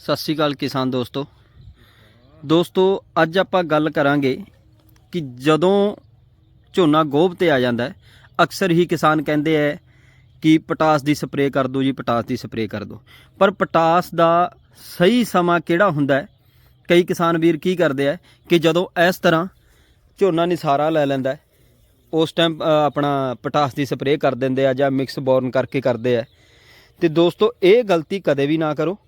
ਸਤਿ ਸ਼੍ਰੀ ਅਕਾਲ ਕਿਸਾਨ ਦੋਸਤੋ। ਦੋਸਤੋ, ਅੱਜ ਆਪਾਂ ਗੱਲ ਕਰਾਂਗੇ ਕਿ ਜਦੋਂ ਝੋਨਾ ਗੋਭ ਤੇ ਆ ਜਾਂਦਾ ਹੈ, ਅਕਸਰ ਹੀ ਕਿਸਾਨ ਕਹਿੰਦੇ ਐ ਕਿ ਪਟਾਸ ਦੀ ਸਪਰੇਅ ਕਰ ਦਿਓ ਜੀ, ਪਟਾਸ ਦੀ ਸਪਰੇਅ ਕਰ ਦਿਓ। ਪਰ ਪਟਾਸ ਦਾ ਸਹੀ ਸਮਾਂ ਕਿਹੜਾ ਹੁੰਦਾ ਹੈ? ਕਈ ਕਿਸਾਨ ਵੀਰ ਕੀ ਕਰਦੇ ਆ ਕਿ ਜਦੋਂ ਇਸ ਤਰ੍ਹਾਂ ਝੋਨਾ ਨਿਸਾਰਾ ਲੈ ਲੈਂਦਾ ਉਸ ਟਾਈਮ ਆਪਣਾ ਪਟਾਸ ਦੀ ਸਪਰੇਅ ਕਰ ਦਿੰਦੇ ਆ ਜਾਂ ਮਿਕਸ ਬੋਰਨ ਕਰਕੇ ਕਰਦੇ ਆ। ਤੇ ਦੋਸਤੋ, ਇਹ ਗਲਤੀ ਕਦੇ ਵੀ ਨਾ ਕਰੋ।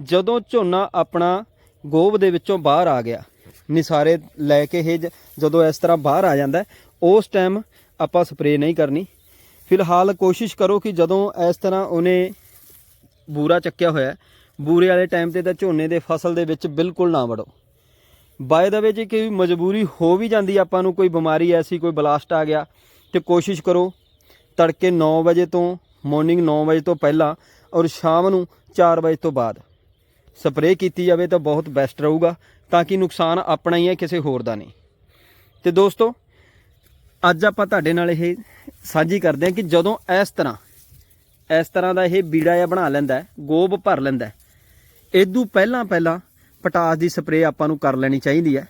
ਜਦੋਂ ਝੋਨਾ ਆਪਣਾ ਗੋਭ ਦੇ ਵਿੱਚੋਂ ਬਾਹਰ ਆ ਗਿਆ, ਨਿਸਾਰੇ ਲੈ ਕੇ ਇਹ ਜਦੋਂ ਇਸ ਤਰ੍ਹਾਂ ਬਾਹਰ ਆ ਜਾਂਦਾ, ਉਸ ਟਾਈਮ ਆਪਾਂ ਸਪਰੇਅ ਨਹੀਂ ਕਰਨੀ। ਫਿਲਹਾਲ ਕੋਸ਼ਿਸ਼ ਕਰੋ ਕਿ ਜਦੋਂ ਇਸ ਤਰ੍ਹਾਂ ਉਹਨੇ ਬੂਰਾ ਚੱਕਿਆ ਹੋਇਆ, ਬੂਰੇ ਵਾਲੇ ਟਾਈਮ ਤੇ ਤਾਂ ਝੋਨੇ ਦੇ ਫਸਲ ਦੇ ਵਿੱਚ ਬਿਲਕੁਲ ਨਾ ਵੜੋ। ਬਾਏ ਦਾ ਵੇ ਜੇ ਕੋਈ ਮਜਬੂਰੀ ਹੋ ਵੀ ਜਾਂਦੀ ਆਪਾਂ ਨੂੰ ਕੋਈ ਬਿਮਾਰੀ ਐਸੀ, ਕੋਈ ਬਲਾਸਟ ਆ ਗਿਆ, ਤੇ ਕੋਸ਼ਿਸ਼ ਕਰੋ ਤੜਕੇ 9 ਵਜੇ ਤੋਂ ਮਾਰਨਿੰਗ 9 ਵਜੇ ਤੋਂ ਪਹਿਲਾਂ ਔਰ ਸ਼ਾਮ ਨੂੰ 4 ਵਜੇ ਤੋਂ ਬਾਅਦ। ਸਪਰੇਅ ਕੀਤੀ ਜਾਵੇ ਤਾਂ ਬਹੁਤ ਬੈਸਟ ਰਹੂਗਾ ਤਾਂ ਕਿ ਨੁਕਸਾਨ ਆਪਣਾ ਹੀ ਹੈ ਕਿਸੇ ਹੋਰ ਦਾ ਨਹੀਂ। ਤੇ ਦੋਸਤੋ ਅੱਜ ਆਪਾਂ ਤੁਹਾਡੇ ਨਾਲ ਇਹ ਸਾਂਝੀ ਕਰਦੇ ਹਾਂ ਕਿ ਜਦੋਂ ਇਸ ਤਰ੍ਹਾਂ ਇਸ ਤਰ੍ਹਾਂ ਦਾ ਇਹ ਬੀੜਾ ਜਿਹਾ ਬਣਾ ਲੈਂਦਾ ਗੋਬ ਭਰ ਲੈਂਦਾ ਹੈ, ਇਦੋਂ ਪਹਿਲਾਂ ਪਹਿਲਾਂ ਪਟਾਸ ਦੀ ਸਪਰੇਅ ਆਪਾਂ ਨੂੰ ਕਰ ਲੈਣੀ ਚਾਹੀਦੀ ਹੈ।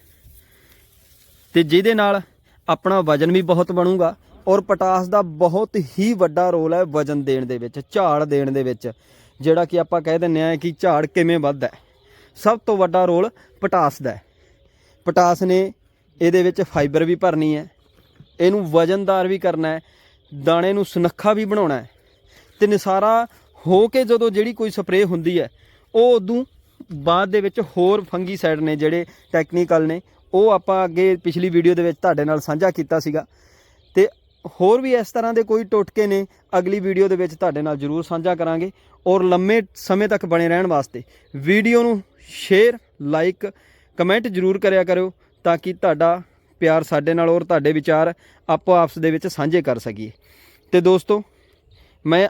ਤੇ ਜਿਹਦੇ ਨਾਲ ਆਪਣਾ ਵਜਨ ਵੀ ਬਹੁਤ ਬਣੂਗਾ ਔਰ ਪਟਾਸ ਦਾ ਬਹੁਤ ਹੀ ਵੱਡਾ ਰੋਲ ਹੈ ਵਜਨ ਦੇਣ ਦੇ ਵਿੱਚ ਝਾੜ ਦੇਣ ਦੇ ਵਿੱਚ। ਜਿਹੜਾ ਕਿ ਆਪਾਂ ਕਹਿ ਦਿੰਦੇ ਆ ਕਿ ਝਾੜ ਕਿਵੇਂ ਵੱਧਦਾ ਸਭ ਤੋਂ ਵੱਡਾ ਰੋਲ ਪਟਾਸ ਦਾ ਹੈ। ਪਟਾਸ ਨੇ ਇਹਦੇ ਵਿੱਚ ਫਾਈਬਰ ਵੀ ਭਰਨੀ ਹੈ। ਇਹਨੂੰ ਵਜਨਦਾਰ ਵੀ ਕਰਨਾ ਹੈ। ਦਾਣੇ ਨੂੰ ਸੁਨੱਖਾ ਵੀ ਬਣਾਉਣਾ ਹੈ। ਤੇ ਨਿਸਾਰਾ ਹੋ ਕੇ ਜਦੋਂ ਜਿਹੜੀ ਕੋਈ ਸਪਰੇਅ ਹੁੰਦੀ ਹੈ, ਉਹ ਉਦੋਂ ਬਾਅਦ ਦੇ ਵਿੱਚ ਹੋਰ ਫੰਗੀਸਾਈਡ ਨੇ ਜਿਹੜੇ ਟੈਕਨੀਕਲ ਨੇ, ਉਹ ਆਪਾਂ ਅੱਗੇ ਪਿਛਲੀ ਵੀਡੀਓ ਦੇ ਵਿੱਚ ਤੁਹਾਡੇ ਨਾਲ ਸਾਂਝਾ ਕੀਤਾ ਸੀਗਾ। ਤੇ ਹੋਰ ਵੀ ਇਸ ਤਰ੍ਹਾਂ ਦੇ ਕੋਈ ਟੋਟਕੇ ਨੇ, ਅਗਲੀ ਵੀਡੀਓ ਦੇ ਵਿੱਚ ਤੁਹਾਡੇ ਨਾਲ ਜਰੂਰ ਸਾਂਝਾ ਕਰਾਂਗੇ। ਔਰ ਲੰਮੇ ਸਮੇਂ ਤੱਕ ਬਣੇ ਰਹਿਣ ਵਾਸਤੇ ਵੀਡੀਓ ਨੂੰ ਸ਼ੇਅਰ, ਲਾਈਕ, ਕਮੈਂਟ ਜਰੂਰ ਕਰਿਆ ਕਰਿਓ ਤਾਂ ਕਿ ਤੁਹਾਡਾ ਪਿਆਰ ਸਾਡੇ ਨਾਲ ਔਰ ਤੁਹਾਡੇ ਵਿਚਾਰ ਆਪੋ ਆਪਸ ਦੇ ਵਿੱਚ ਸਾਂਝੇ ਕਰ ਸਕੀਏ। ਤੇ ਦੋਸਤੋ, ਮੈਂ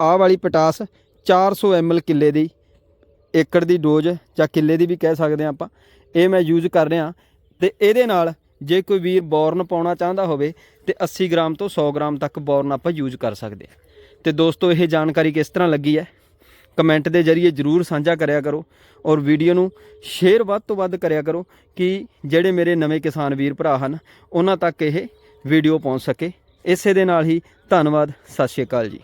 ਆਹ ਵਾਲੀ ਪਟਾਸ 400 ml ਕਿੱਲੇ ਦੀ, ਏਕੜ ਦੀ ਡੋਜ਼ ਜਾਂ ਕਿੱਲੇ ਦੀ ਵੀ ਕਹਿ ਸਕਦੇ ਹਾਂ ਆਪਾਂ, ਇਹ ਮੈਂ ਯੂਜ਼ ਕਰ ਰਿਹਾ। ਤੇ ਇਹਦੇ ਨਾਲ ਜੇ ਕੋਈ ਵੀਰ ਬੋਰਨ ਪਾਉਣਾ ਚਾਹੁੰਦਾ ਹੋਵੇ ਤੇ 80 ਗ੍ਰਾਮ ਤੋਂ 100 ਗ੍ਰਾਮ ਤੱਕ ਬੋਰਨ ਆਪਾਂ ਯੂਜ਼ ਕਰ ਸਕਦੇ ਹਾਂ। ਤੇ ਦੋਸਤੋ, ਇਹ ਜਾਣਕਾਰੀ ਕਿਸ ਤਰ੍ਹਾਂ ਲੱਗੀ ਹੈ? ਕਮੈਂਟ ਦੇ ਜਰੀਏ ਜਰੂਰ ਸਾਂਝਾ ਕਰਿਆ ਕਰੋ ਔਰ ਵੀਡੀਓ ਨੂੰ ਸ਼ੇਅਰ ਵੱਧ ਤੋਂ ਵੱਧ ਕਰਿਆ ਕਰੋ ਕਿ ਜਿਹੜੇ ਮੇਰੇ ਨਵੇਂ ਕਿਸਾਨ ਵੀਰ ਭਰਾ ਹਨ, ਉਹਨਾਂ ਤੱਕ ਇਹ ਵੀਡੀਓ ਪਹੁੰਚ ਸਕੇ। ਇਸੇ ਦੇ ਨਾਲ ਹੀ ਧੰਨਵਾਦ, ਸਤਿ ਸ਼੍ਰੀ ਅਕਾਲ ਜੀ।